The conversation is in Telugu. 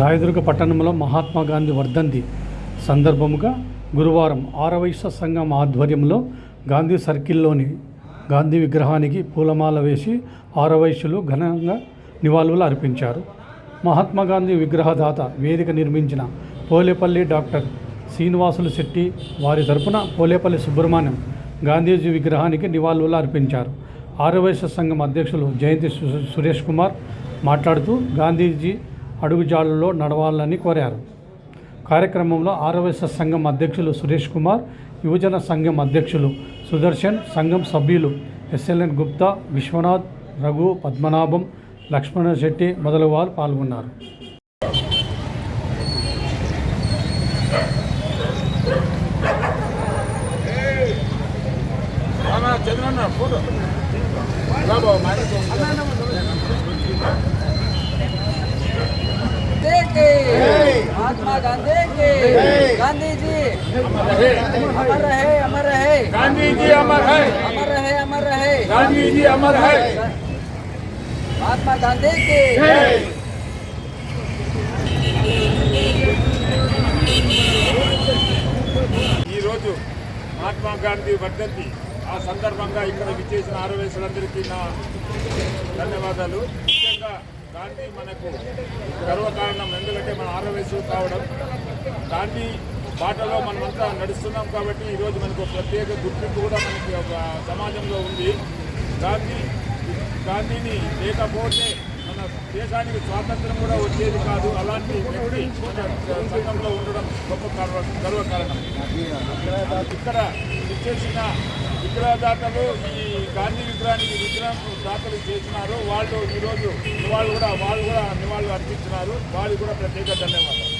రాయదుర్గ పట్టణంలో మహాత్మా గాంధీ వర్ధంతి సందర్భముగా గురువారం ఆరవైశ్య సంఘం ఆధ్వర్యంలో గాంధీ సర్కిల్లోని గాంధీ విగ్రహానికి పూలమాల వేసి ఆరవైశ్యులు ఘనంగా నివాళులు అర్పించారు. మహాత్మా గాంధీ విగ్రహదాత వేదిక నిర్మించిన పోలేపల్లి డాక్టర్ శ్రీనివాసులు శెట్టి వారి తరపున పోలేపల్లి సుబ్రహ్మణ్యం గాంధీజీ విగ్రహానికి నివాళులు అర్పించారు. ఆరవైశ్య సంఘం అధ్యక్షులు జయంతి సు- సురేష్ కుమార్ మాట్లాడుతూ గాంధీజీ అడుగుజాడల్లో నడవాలని కోరారు. కార్యక్రమంలో ఆర్ఎస్ఎస్ సంఘం అధ్యక్షులు సురేష్ కుమార్ యువజన సంఘం అధ్యక్షులు సుదర్శన్ సంఘం సభ్యులు ఎస్ఎల్ఎన్ గుప్తా విశ్వనాథ్ రఘు పద్మనాభం లక్ష్మణ శెట్టి మొదలగు వారు పాల్గొన్నారు చంద్రన్న ఫోటో. బాబా गांधी के गांधी जी अमर रहे अमर रहे गांधी जी अमर है अमर रहे अमर रहे गांधी जी अमर है महात्मा गांधी के ఈరోజు మహాత్మా గాంధీ వర్ధంతి ఆ సందర్భంగా ఇక్కడ విచ్చేసిన ఆరోగ్యసులందరికీ నా ధన్యవాదాలు ముఖ్యంగా గాంధీ మనకు గర్వకారణం. ఎందుకంటే మన ఆరోగ్యసు కావడం గాంధీ బాటలో మనమంతా నడుస్తున్నాం కాబట్టి ఈరోజు మనకు ఒక ప్రత్యేక గుర్తింపు కూడా మనకి ఒక సమాజంలో ఉంది. గాంధీ గాంధీని లేకపోతే మన దేశానికి స్వాతంత్రం కూడా వచ్చేది కాదు. అలాంటి వ్యక్తి సంఘంలో ఉండడం గొప్ప గర్వకారణం. ఇక్కడ ఇచ్చేసిన విగ్రహదాతలు ఈ గాంధీ విగ్రహానికి విగ్రహం దాఖలు చేసినారు. వాళ్ళు ఈరోజు వాళ్ళు కూడా వాళ్ళు కూడా నివాళులు అర్పించినారు. వాళ్ళు కూడా ప్రత్యేక ధన్యవాదాలు.